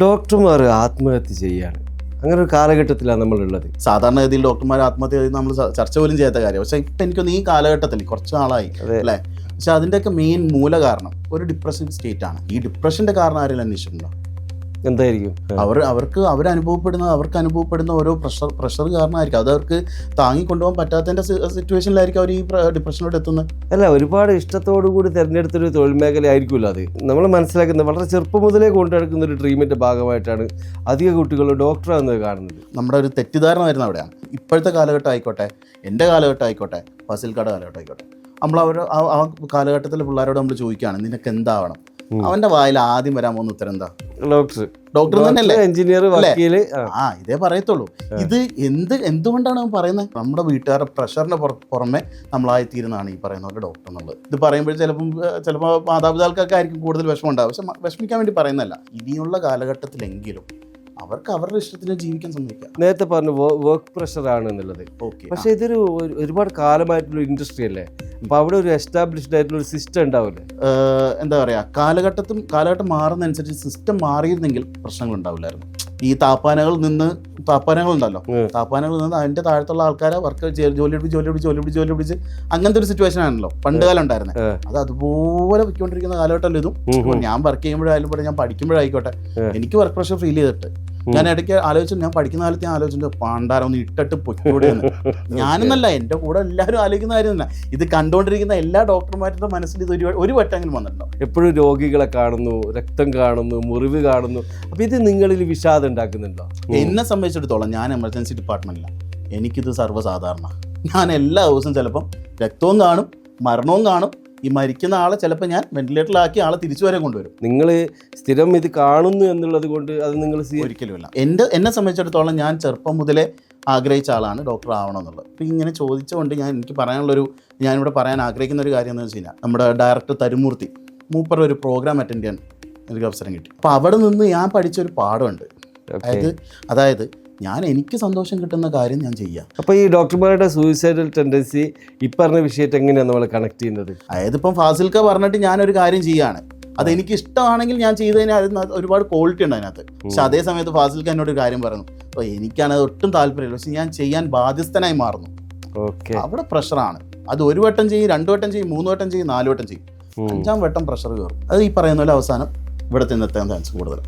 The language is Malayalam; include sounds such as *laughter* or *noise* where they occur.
ഡോക്ടർമാർ ആത്മഹത്യ ചെയ്യാണ്. അങ്ങനെ ഒരു കാലഘട്ടത്തിലാണ് നമ്മളുള്ളത്. സാധാരണഗതിയിൽ ഡോക്ടർമാർ ആത്മഹത്യ ചെയ്ത് നമ്മൾ ചർച്ച പോലും ചെയ്യാത്ത കാര്യം പക്ഷേ ഇപ്പം എനിക്കൊന്ന് ഈ കാലഘട്ടത്തിൽ കുറച്ച് നാളായി. അല്ലേ? പക്ഷെ അതിന്റെയൊക്കെ മെയിൻ മൂല കാരണം ഒരു ഡിപ്രഷൻ സ്റ്റേറ്റ് ആണ്. ഈ ഡിപ്രഷന്റെ കാരണം ആരെങ്കിലും അന്വേഷിച്ചിട്ടുണ്ടോ? എന്തായിരിക്കും? അവർ അവർക്ക് അവർ അനുഭവപ്പെടുന്ന അവർക്ക് അനുഭവപ്പെടുന്ന ഓരോ പ്രഷർ പ്രഷർ കാരണമായിരിക്കും. അത് അവർക്ക് താങ്ങിക്കൊണ്ടുപോകാൻ പറ്റാത്തതിന്റെ സിറ്റുവേഷനിലായിരിക്കും അവർ ഈ ഡിപ്രഷനോട് എത്തുന്നത്. അല്ല ഒരുപാട് ഇഷ്ടത്തോടു കൂടി തിരഞ്ഞെടുത്തൊരു തൊഴിൽ മേഖല ആയിരിക്കുമല്ലോ അത്. നമ്മൾ മനസ്സിലാക്കുന്നത് വളരെ ചെറുപ്പം മുതലേ കൊണ്ടുനടക്കുന്ന ഒരു ട്രീറ്റ്മെന്റ് ഭാഗമായിട്ടാണ് അധിക കുട്ടികൾ ഡോക്ടറാകുന്നത് കാണുന്നത്. നമ്മുടെ ഒരു തെറ്റിദ്ധാരണ വരുന്ന അവിടെയാണ്. ഇപ്പോഴത്തെ കാലഘട്ടം ആയിക്കോട്ടെ എന്റെ കാലഘട്ടം ആയിക്കോട്ടെ ഫസിൽക്കാട് കാലഘട്ടം ആയിക്കോട്ടെ. നമ്മൾ അവർ ആ ആ കാലഘട്ടത്തിലെ പിള്ളേരോട് നമ്മൾ ചോദിക്കുകയാണ് നിനക്ക് എന്താവണം ഉം. അവന്റെ വായിൽ ആദ്യം വരാൻ പോകുന്ന ഉത്തരം എന്താ? ഡോക്ടർ. ഡോക്ടർ തന്നെയല്ലേ? എഞ്ചിനീയർ? ആ, ഇതേ പറയത്തുള്ളൂ. ഇത് എന്ത് എന്തുകൊണ്ടാണ് അവൻ പറയുന്നത്? നമ്മുടെ വീട്ടുകാരുടെ പ്രഷറിന് പുറമെ നമ്മളായി തീരുന്നതാണ് ഈ പറയുന്ന പോലെ ഡോക്ടർ എന്നുള്ളത്. ഇത് പറയുമ്പോൾ ചിലപ്പം ചിലപ്പോ ചിലപ്പോൾ മാതാപിതാക്കൾക്കൊക്കെ ആയിരിക്കും കൂടുതൽ വിഷമം ഉണ്ടാവും. പക്ഷെ വിഷമിക്കാൻ വേണ്ടി പറയുന്നതല്ല. ഇനിയുള്ള കാലഘട്ടത്തിലെങ്കിലും അവർക്ക് അവരുടെ ഇഷ്ടത്തിന് ജീവിക്കാൻ സമ്മതിക്കാം. നേരത്തെ പറഞ്ഞു വർക്ക് പ്രഷർ ആണ് എന്നുള്ളത്. ഓക്കെ പക്ഷെ ഇതൊരു ഒരുപാട് കാലമായിട്ടുള്ള ഇൻഡസ്ട്രി അല്ലേ? അപ്പൊ അവിടെ ഒരു എസ്റ്റാബ്ലിഷ്ഡ് ആയിട്ടുള്ള ഒരു സിസ്റ്റം ഉണ്ടാവില്ലേ? എന്താ പറയാ കാലഘട്ടത്തും കാലഘട്ടം മാറുന്നതനുസരിച്ച് സിസ്റ്റം മാറിയിരുന്നെങ്കിൽ പ്രശ്നങ്ങൾ ഉണ്ടാവില്ലായിരുന്നു. ഈ താപ്പാനകൾ നിന്ന് താപ്പാനകൾ ഉണ്ടല്ലോ. താപ്പാനകൾ നിന്ന് അതിന്റെ താഴത്തുള്ള ആൾക്കാരെ വർക്ക് ജോലി പിടിച്ച് ജോലി പിടിച്ച് ജോലി പിടിച്ച് ജോലി പിടിച്ച് അങ്ങനത്തെ ഒരു സിറ്റുവേഷൻ ആണല്ലോ. പണ്ട് കാലം ഉണ്ടായിരുന്നത് അത് അതുപോലെ പൊയ്ക്കൊണ്ടിരിക്കുന്ന കാലഘട്ടം ഇതും? ഞാൻ വർക്ക് ചെയ്യുമ്പോഴായാലും ഞാൻ പഠിക്കുമ്പോഴായിക്കോട്ടെ. എനിക്ക് വർക്ക് പ്രഷർ ഫീൽ ചെയ്തിട്ട്. ഞാൻ ഇടയ്ക്ക് ആലോചിച്ചു ഞാൻ പഠിക്കുന്ന കാലത്ത് ഞാൻ ആലോചിച്ചു പാണ്ടാരം ഒന്ന് ഇട്ടിട്ട് പൊയ്ക്കൂടെ എന്ന് *laughs* ഞാനെന്നല്ല എന്റെ കൂടെ എല്ലാവരും ആലോചിക്കുന്ന കാര്യം തന്നെ ഇത് കണ്ടുകൊണ്ടിരിക്കുന്ന എല്ലാ ഡോക്ടർമാരുടെ മനസ്സിൽ ഇത് ഒരു ഒരു വട്ടെങ്കിലും വന്നിട്ടുണ്ടോ? എപ്പോഴും രോഗികളെ കാണുന്നു രക്തം കാണുന്നു മുറിവ് കാണുന്നു. അപ്പൊ ഇത് നിങ്ങളിൽ വിഷാദം ഉണ്ടാക്കുന്നുണ്ടോ? എന്നെ സംബന്ധിച്ചിടത്തോളം ഞാൻ എമർജൻസി ഡിപ്പാർട്ട്മെന്റിലാണ് എനിക്കിത് സർവസാധാരണ. ഞാൻ എല്ലാ ദിവസവും ചിലപ്പം രക്തവും കാണും മരണവും കാണും ഈ മരിക്കുന്ന ആളെ ചിലപ്പോൾ ഞാൻ വെന്റിലേറ്ററിലാക്കി ആളെ തിരിച്ചു വരെ കൊണ്ടുവരും. നിങ്ങൾ സ്ഥിരം ഇത് കാണുന്നു എന്നുള്ളത് കൊണ്ട് അത് നിങ്ങൾ ഒരിക്കലുമില്ല. എന്റെ എന്നെ സംബന്ധിച്ചിടത്തോളം ഞാൻ ചെറുപ്പം മുതലേ ആഗ്രഹിച്ച ആളാണ് ഡോക്ടർ ആവണം എന്നുള്ളത് അപ്പോൾ ഇങ്ങനെ ചോദിച്ചുകൊണ്ട് ഞാൻ എനിക്ക് പറയാനുള്ളൊരു ഞാനിവിടെ പറയാൻ ആഗ്രഹിക്കുന്ന ഒരു കാര്യം എന്ന് വെച്ച് കഴിഞ്ഞാൽ നമ്മുടെ ഡയറക്ടർ തരുമൂർത്തി മൂപ്പറ ഒരു പ്രോഗ്രാം അറ്റൻഡ് ചെയ്യാൻ എനിക്ക് അവസരം കിട്ടി. അപ്പോൾ അവിടെ നിന്ന് ഞാൻ പഠിച്ചൊരു പാഠമുണ്ട്. അതായത് അതായത് ഞാൻ എനിക്ക് സന്തോഷം കിട്ടുന്ന കാര്യം ഞാൻ ചെയ്യാം. അപ്പോൾ ഈ ഡോക്ടർമാരുടെ സൂയിസൈഡൽ ടെൻഡൻസി ഈ പറഞ്ഞ വിഷയത്തെ എങ്ങനെയാണ് നമ്മൾ കണക്ട് ചെയ്യുന്നത്? അതായത് ഇപ്പം ഫാസിൽക്ക പറഞ്ഞിട്ട് ഞാനൊരു കാര്യം ചെയ്യാണ്. അത് എനിക്ക് ഇഷ്ടമാണെങ്കിൽ ഞാൻ ചെയ്തതിന് അതിന് അത് ഒരുപാട് ക്വാളിറ്റി ഉണ്ട് അതിനകത്ത്. പക്ഷെ അതേ സമയത്ത് ഫാസിൽക്ക എന്നോട് ഒരു കാര്യം പറഞ്ഞു. അപ്പോൾ എനിക്കാണ് അത് ഒട്ടും താല്പര്യമില്ല. പക്ഷെ ഞാൻ ചെയ്യാൻ ബാധ്യസ്ഥനായി മാറുന്നു. ഓക്കെ. അവിടെ പ്രഷറാണ് അത് ഒരു വട്ടം ചെയ്യും രണ്ടു വട്ടം ചെയ്യും മൂന്ന് വട്ടം ചെയ്യും നാല് വട്ടം ചെയ്യും. അഞ്ചാം വട്ടം പ്രഷർ കയറും. അത് ഈ പറയുന്ന പോലെ അവസാനം ഇവിടെ ചെന്നെത്താൻ ചാൻസ് കൂടുതൽ